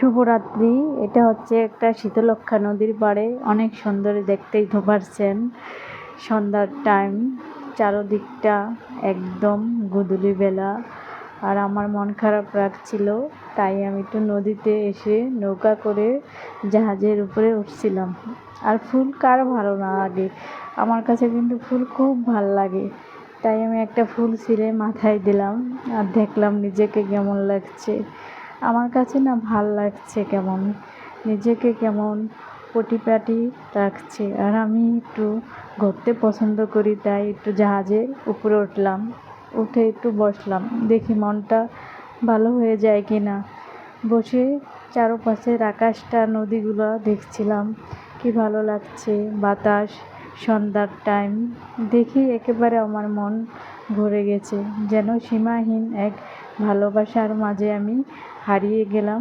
শুভরাত্রি। এটা হচ্ছে একটা শীতলক্ষা নদীর পাড়ে। অনেক সুন্দর দেখতেই তো পারছেন সন্ধ্যার টাইম। চারদিকটা একদম গুদুলি বেলা। আর আমার মন খারাপ রাখছিল তাই আমি একটু নদীতে এসে নৌকা করে জাহাজের উপরে উঠছিলাম। আর ফুল কার ভালো না লাগে। আমার কাছে কিন্তু ফুল খুব ভালো লাগে। তাই আমি একটা ফুল ছিঁড়ে মাথায় দিলাম আর দেখলাম নিজেকে কেমন লাগছে। আমার কাছে না ভালো লাগছে কেমন, নিজেকে কেমন পটিপাটি রাখছে। আর আমি একটু ঘুরতে পছন্দ করি, তাই একটু জাহাজে উপরে উঠলাম, উঠে একটু বসলাম। দেখি মনটা ভালো হয়ে যায় কি না। বসে চারপাশের আকাশটা, নদীগুলো দেখছিলাম, কি ভালো লাগছে। বাতাস, সন্ধ্যার টাইম দেখি একেবারে আমার মন ভরে গেছে। যেন সীমাহীন এক ভালোবাসার মাঝে আমি হারিয়ে গেলাম